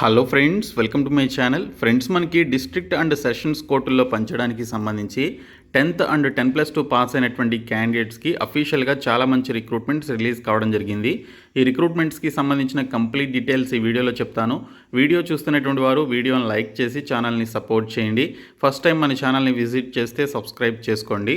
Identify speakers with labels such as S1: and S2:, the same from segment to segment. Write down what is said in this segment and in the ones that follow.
S1: Hello friends welcome to my channel friends మనకి district and sessions కోర్టుల్లో పంచడానికి సంబంధించి tenth and ten plus two pass అయినటువంటి క్యాండిడేట్స్కి అఫీషియల్గా చాలా మంచి రిక్రూట్మెంట్స్ రిలీజ్ కావడం జరిగింది. ఈ రిక్రూట్మెంట్స్కి సంబంధించిన కంప్లీట్ డీటెయిల్స్ ఈ వీడియోలో చెప్తాను. వీడియో చూస్తున్నటువంటి వారు వీడియోని లైక్ చేసి ఛానల్ని సపోర్ట్ చేయండి. ఫస్ట్ టైం మన ఛానల్ని విజిట్ చేస్తే సబ్స్క్రైబ్ చేసుకోండి.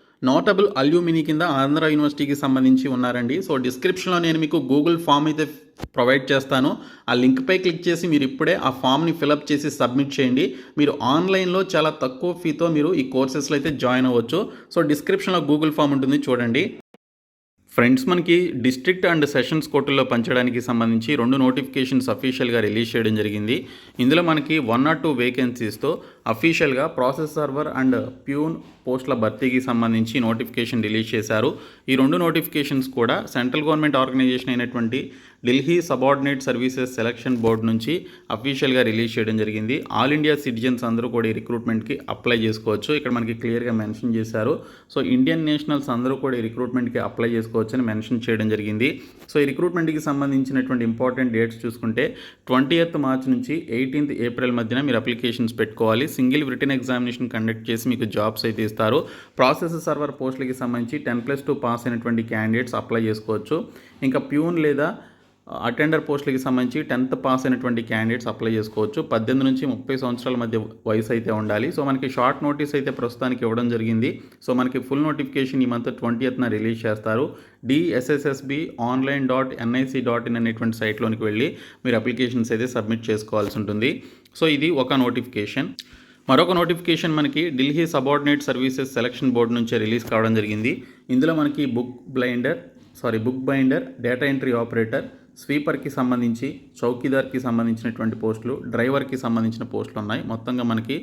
S1: notable alumni కింద ఆంధ్ర యూనివర్సిటీకి సంబంధించి ఉన్నారండి. సో డిస్క్రిప్షన్లో నేను మీకు గూగుల్ ఫామ్ అయితే ప్రొవైడ్ చేస్తాను. ఆ లింక్పై క్లిక్ చేసి మీరు ఇప్పుడే ఆ ఫామ్ని ఫిలప్ చేసి సబ్మిట్ చేయండి. మీరు ఆన్లైన్లో చాలా తక్కువ ఫీతో మీరు ఈ కోర్సెస్లో అయితే జాయిన్ అవ్వచ్చు. సో డిస్క్రిప్షన్లో గూగుల్ ఫామ్ ఉంటుంది చూడండి. ఫ్రెండ్స్ మనకి డిస్ట్రిక్ట్ అండ్ సెషన్స్ కోర్టుల్లో పంచడానికి సంబంధించి రెండు నోటిఫికేషన్స్ అఫీషియల్గా రిలీజ్ చేయడం జరిగింది. ఇందులో మనకి వన్ నాట్ టూ వేకెన్సీస్తో అఫీషియల్గా ప్రాసెస్ సర్వర్ అండ్ ప్యూన్ పోస్టుల భర్తీకి సంబంధించి నోటిఫికేషన్ రిలీజ్ చేశారు. ఈ రెండు నోటిఫికేషన్స్ కూడా సెంట్రల్ గవర్నమెంట్ ఆర్గనైజేషన్ అయినటువంటి Delhi subordinate services selection board నుంచి అఫీషియల్గా రిలీజ్ చేయడం జరిగింది. ఆల్ ఇండియా సిటిజన్స్ అందరూ కూడా ఈ రిక్రూట్మెంట్కి అప్లై చేసుకోవచ్చు. ఇక్కడ మనకి క్లియర్గా మెన్షన్ చేశారు. సో ఇండియన్ నేషనల్స్ అందరూ కూడా ఈ రిక్రూట్మెంట్కి అప్లై చేసుకోవచ్చు అని మెన్షన్ చేయడం జరిగింది. సో ఈ రిక్రూట్మెంట్కి సంబంధించినటువంటి ఇంపార్టెంట్ డేట్స్ చూసుకుంటే ట్వంటీ మార్చ్ నుంచి ఎయిటీన్త్ ఏప్రిల్ మధ్యన మీరు అప్లికేషన్స్ పెట్టుకోవాలి. సింగిల్ రిటర్న్ ఎగ్జామినేషన్ కండక్ట్ చేసి మీకు జాబ్స్ అయితే ఇస్తారు. ప్రాసెస్ సర్వర్ పోస్టులకి సంబంధించి టెన్ ప్లస్ టూ పాస్ అయినటువంటి క్యాండిడేట్స్ అప్లై చేసుకోవచ్చు. ఇంకా ప్యూన్ లేదా uh, అటెండర్ పోస్టులకి సంబంధించి టెన్త్ పాస్ అయినటువంటి క్యాండిడేట్స్ అప్లై చేసుకోవచ్చు. పద్దెనిమిది నుంచి ముప్పై సంవత్సరాల మధ్య వయసు అయితే ఉండాలి. సో మనకి షార్ట్ నోటీస్ అయితే ప్రస్తుతానికి ఇవ్వడం జరిగింది. సో మనకి ఫుల్ నోటిఫికేషన్ ఈ మంత్ ట్వంటీ ఎత్న రిలీజ్ చేస్తారు. DSSSB online dot NIC dot in అనేటువంటి సైట్లోనికి వెళ్ళి మీరు అప్లికేషన్స్ అయితే సబ్మిట్ చేసుకోవాల్సి ఉంటుంది. సో ఇది ఒక నోటిఫికేషన్ మరొక నోటిఫికేషన్ మనకి Delhi subordinate services selection board నుంచే రిలీజ్ కావడం జరిగింది. ఇందులో మనకి book blinder sorry book binder data entry operator స్వీపర్కి సంబంధించి చౌకీదార్కి సంబంధించినటువంటి పోస్టులు డ్రైవర్కి సంబంధించిన పోస్టులు ఉన్నాయి. మొత్తంగా మనకి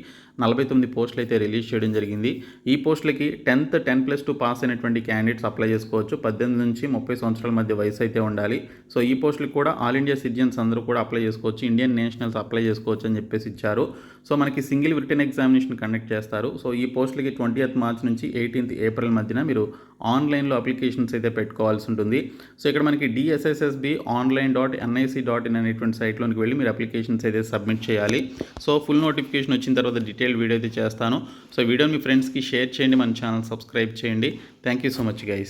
S1: నలభై తొమ్మిది పోస్టులు అయితే రిలీజ్ చేయడం జరిగింది. ఈ పోస్టులకి tenth ten plus two pass అయినటువంటి క్యాండిడేట్స్ అప్లై చేసుకోవచ్చు. పద్దెనిమిది నుంచి ముప్పై సంవత్సరాల మధ్య వయసు అయితే ఉండాలి. సో ఈ పోస్టులకు కూడా ఆల్ ఇండియా సిటిజన్స్ అందరూ కూడా అప్లై చేసుకోవచ్చు. ఇండియన్ నేషనల్స్ అప్లై చేసుకోవచ్చు అని చెప్పేసి ఇచ్చారు. సో మనకి సింగిల్ రిటర్న్ ఎగ్జామినేషన్ కండక్ట్ చేస్తారు. సో ఈ పోస్టులకి ట్వంటీ మార్చ్ నుంచి ఎయిటీన్త్ ఏప్రిల్ మధ్యన మీరు ఆన్లైన్లో అప్లికేషన్స్ అయితే పెట్టుకోవాల్సి ఉంటుంది. సో ఇక్కడ మనకి DSSSB online dot NIC dot in అనేటువంటి సైట్లోనికి వెళ్ళి మీరు అప్లికేషన్స్ అయితే సబ్మిట్ చేయాలి. సో ఫుల్ నోటిఫికేషన్ వచ్చిన తర్వాత డీటెయిల్ వీడియో అయితే చేస్తాను. సో వీడియో మీ ఫ్రెండ్స్కి షేర్ చేయండి మన ఛానల్ సబ్స్క్రైబ్ చేయండి. Thank you so much guys